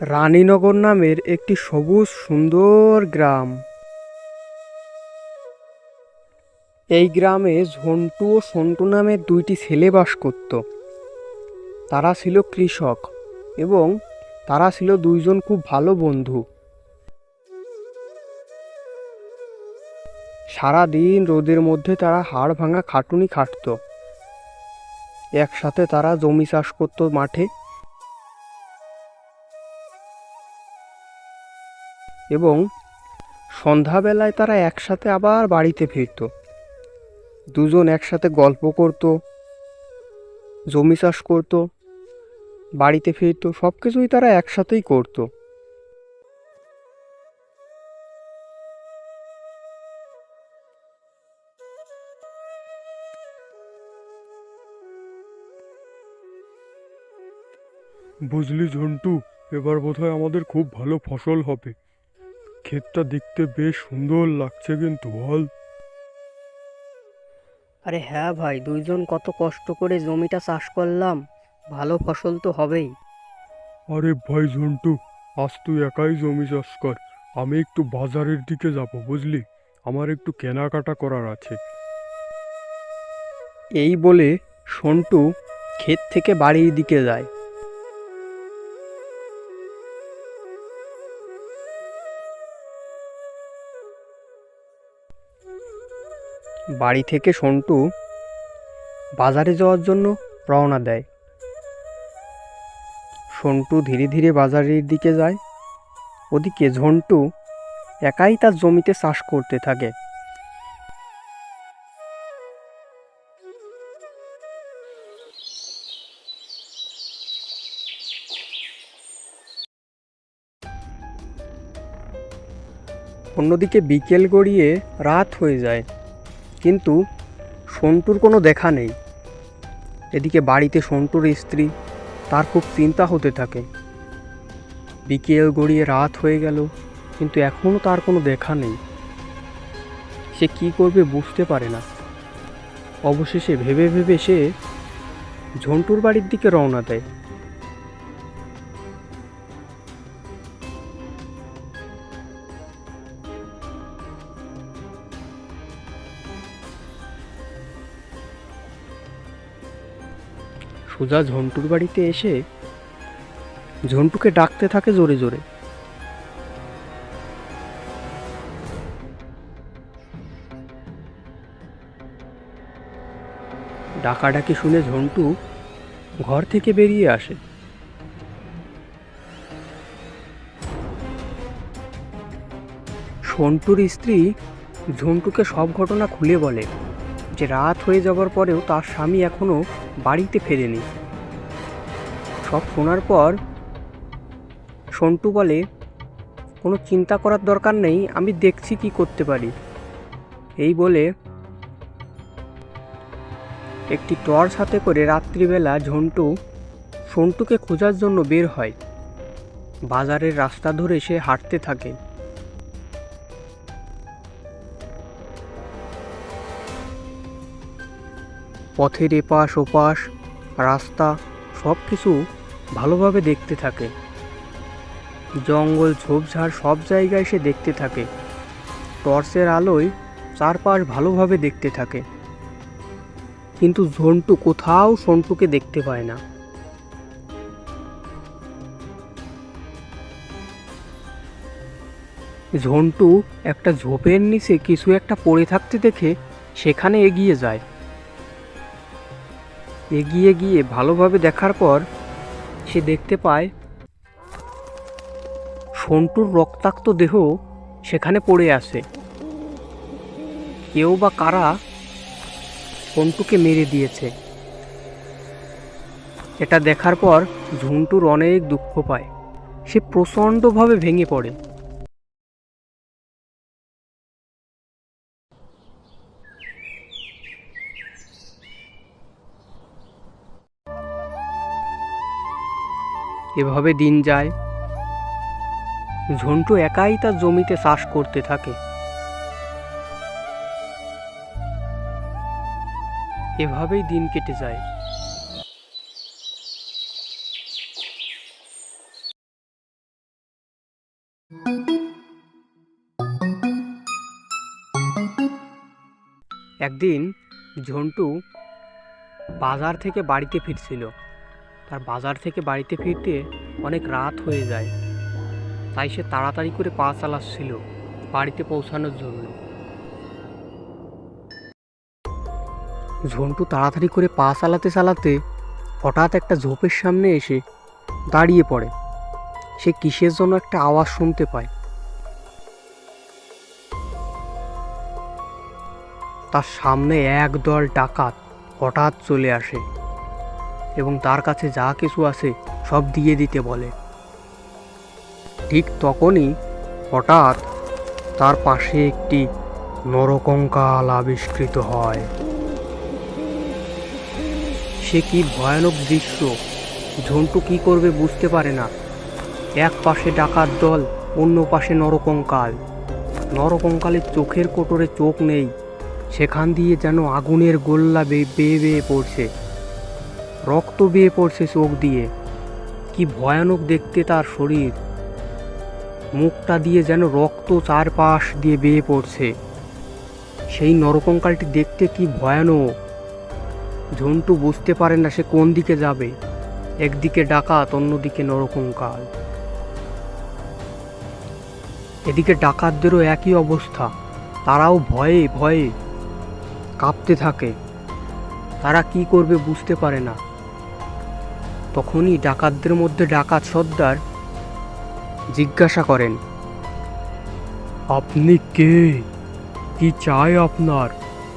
রানীনগর নামের একটি সবুজ সুন্দর গ্রাম। এই গ্রামে ঝন্টু ও সন্টু নামের দুইটি ছেলে বাস করত। তারা ছিল কৃষক এবং তারা ছিল দুইজন খুব ভালো বন্ধু। সারাদিন রোদের মধ্যে তারা হাড় ভাঙা খাটুনি খাটত। একসাথে তারা জমি চাষ করত মাঠে। এবং সন্ধ্যাবেলায় তারা একসাথে আবার বাড়িতে ফিরত। দুজন একসাথে গল্প করত, জমি চাষ করত, বাড়িতে ফিরত সব কিছুই তারা একসাথেই করত। বুঝলি ঝন্টু, এবার বোধহয় আমাদের খুব ভালো ফসল হবে। ক্ষেতটা দেখতে বেশ সুন্দর লাগছে কিন্তু বল। আরে হ্যাঁ ভাই দুইজন কত কষ্ট করে জমিটা চাষ করলাম। ভালো ফসল তো হবেই। আরে ভাই ঝন্টু আজ তুই একাই জমি চাষ কর। আমি একটু বাজারের দিকে যাব বুঝলি? আমার একটু কেনাকাটা করার আছে। এই বলে সন্টু ক্ষেত থেকে বাড়ির দিকে যায়। বাড়ি থেকে সন্টু বাজারে যাওয়ার জন্য রওনা দেয়। সন্টু ধীরে ধীরে বাজারের দিকে যায়। ওদিকে ঝন্টু একাই তার জমিতে চাষ করতে থাকে। অন্যদিকে বিকেল গড়িয়ে রাত হয়ে যায়। কিন্তু সন্টুর কোনো দেখা নেই। এদিকে বাড়িতে সন্টুর স্ত্রী, তার খুব চিন্তা হতে থাকে। বিকেল গড়িয়ে রাত হয়ে গেল, কিন্তু এখনও তার কোনো দেখা নেই। সে কি করবে বুঝতে পারে না। অবশেষে ভেবে ভেবে সে ঝন্টুর বাড়ির দিকে রওনা দেয়। সোজা ঝন্টুর বাড়িতে এসে ঝন্টুকে ডাকতে থাকে জোরে জোরে। ডাকাডাকি শুনে ঝন্টু ঘর থেকে বেরিয়ে আসে। সন্টুর স্ত্রী ঝন্টুকে সব ঘটনা খুলে বলে। যে রাত হয়ে যাওয়ার পরেও তার স্বামী এখনও বাড়িতে ফেরেনি। সব শোনার পর সন্টু বলে, কোনো চিন্তা করার দরকার নেই, আমি দেখছি কি করতে পারি। এই বলে একটি টর্চ হাতে করে রাত্রিবেলা ঝন্টু সন্টুকে খোঁজার জন্য বের হয়। বাজারের রাস্তা ধরে সে হাঁটতে থাকে। পথের এপাশ ওপাশ, রাস্তা সব কিছু ভালোভাবে দেখতে থাকে। জঙ্গল, ঝোপঝাড় সব জায়গায় সে দেখতে থাকে। টর্চের আলোয় চারপাশ ভালোভাবে দেখতে থাকে। কিন্তু ঝন্টু কোথাও সন্টুকে দেখতে পায় না। ঝন্টু একটা ঝোপের নিচে কিছু একটা পড়ে থাকতে দেখে সেখানে এগিয়ে যায়। এগিয়ে গিয়ে ভালোভাবে দেখার পর সে দেখতে পায়, সন্টুর রক্তাক্ত দেহ সেখানে পড়ে আছে। কেউ বা কারা সন্টুকে মেরে দিয়েছে। এটা দেখার পর ঝুন্টুর অনেক দুঃখ পায়। সে প্রচণ্ডভাবে ভেঙে পড়ে। এভাবে দিন যায়। ঝন্টু একাই তার জমিতে চাষ করতে থাকে। এভাবেই দিন কেটে যায়। একদিন ঝন্টু বাজার থেকে বাড়িতে ফিরছিল। তার বাজার থেকে বাড়িতে ফিরতে অনেক রাত হয়ে যায়। তাই সে তাড়াতাড়ি করে পা চালাচ্ছিল বাড়িতে পৌঁছানোর জন্য। ঝন্টু তাড়াতাড়ি করে পা চালাতে চালাতে হঠাৎ একটা ঝোপের সামনে এসে দাঁড়িয়ে পড়ে। সে কিসের জন্য একটা আওয়াজ শুনতে পায়। তার সামনে একদল ডাকাত হঠাৎ চলে আসে। এবং তার কাছে যা কিছু আছে সব দিয়ে দিতে বলে। ঠিক তখনই হঠাৎ তার পাশে একটি নরকঙ্কাল আবিষ্কৃত হয়। সে কি ভয়ানক দৃশ্য? ঝন্টু কি করবে বুঝতে পারে না। এক পাশে ডাকাত দল, অন্য পাশে নরকঙ্কাল। নরকঙ্কালের চোখের কোটরে চোখ নেই। সেখান দিয়ে যেন আগুনের গোল্লা বেয়ে বেয়ে পড়ছে। রক্ত বেয়ে পড়ছে চোখ দিয়ে। কি ভয়ানক দেখতে তার শরীর। মুখটা দিয়ে যেন রক্ত চারপাশ দিয়ে বেয়ে পড়ছে। সেই নরকঙ্কালটি দেখতে কি ভয়ানক। ঝন্টু বুঝতে পারে না সে কোন দিকে যাবে। একদিকে ডাকাত, অন্যদিকে নরকঙ্কাল। এদিকে ডাকাতদেরও একই অবস্থা। তারাও ভয়ে ভয়ে কাঁপতে থাকে। তারা কি করবে বুঝতে পারে না। তখনই ডাকাতদের মধ্যে ডাকাত সর্দার জিজ্ঞাসা করেন আপনি কে? কি চাই আপনার?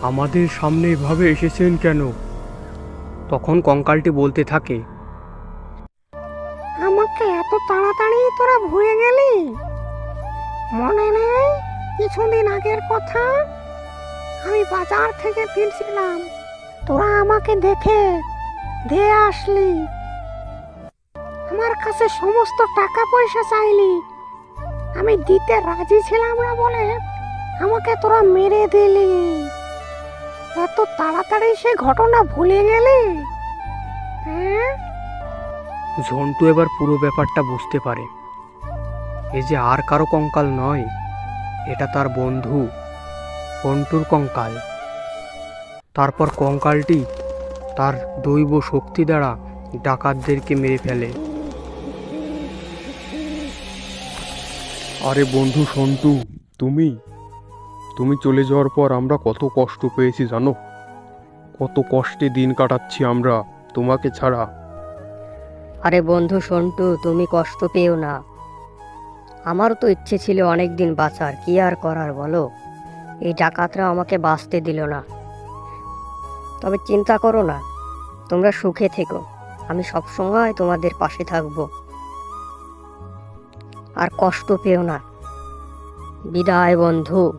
আমাদের সামনে এভাবে এসেছেন কেন? তখন কঙ্কালটি বলতে থাকে আমাকে এত তাড়াতাড়ি তোরা ভুলে গেলি? মনে নেই কিছুদিন আগের কথা? আমি বাজার থেকে ফিরছিলাম। তোরা আমাকে দেখে দিয়ে আসলি। আমার কাছে সমস্ত টাকা পয়সা চাইলি। আমি দিতে রাজি ছিলাম না বলে আমাকে তোরা মেরে দিলি। এত তাড়াতাড়ি সে ঘটনা ভুলে গেলি? হ্যাঁ? ঝন্টু এবার পুরো ব্যাপারটা বুঝতে পারে। এ যে আর কারও কঙ্কাল নয়, এটা তার বন্ধু, পন্টুর কঙ্কাল। তারপর কঙ্কালটি তার দৈব শক্তি দ্বারা ডাকাতদেরকে মেরে ফেলে। আরে বন্ধু সন্টু তুমি? তুমি চলে যাওয়ার পর আমরা কত কষ্ট পেয়েছি, জানো? কত কষ্টে দিন কাটাচ্ছি আমরা, তোমাকে ছাড়া। আরে বন্ধু সন্টু তুমি কষ্ট পেও না। আমারও তো ইচ্ছে ছিল অনেক দিন বাঁচার, কি আর করার বলো? এই ডাকাতরা আমাকে বাঁচতে দিল না। তবে চিন্তা করো না, তোমরা সুখে থেকো। আমি সবসময় তোমাদের পাশে থাকব। আর কষ্ট পেও না। বিদায় বন্ধু।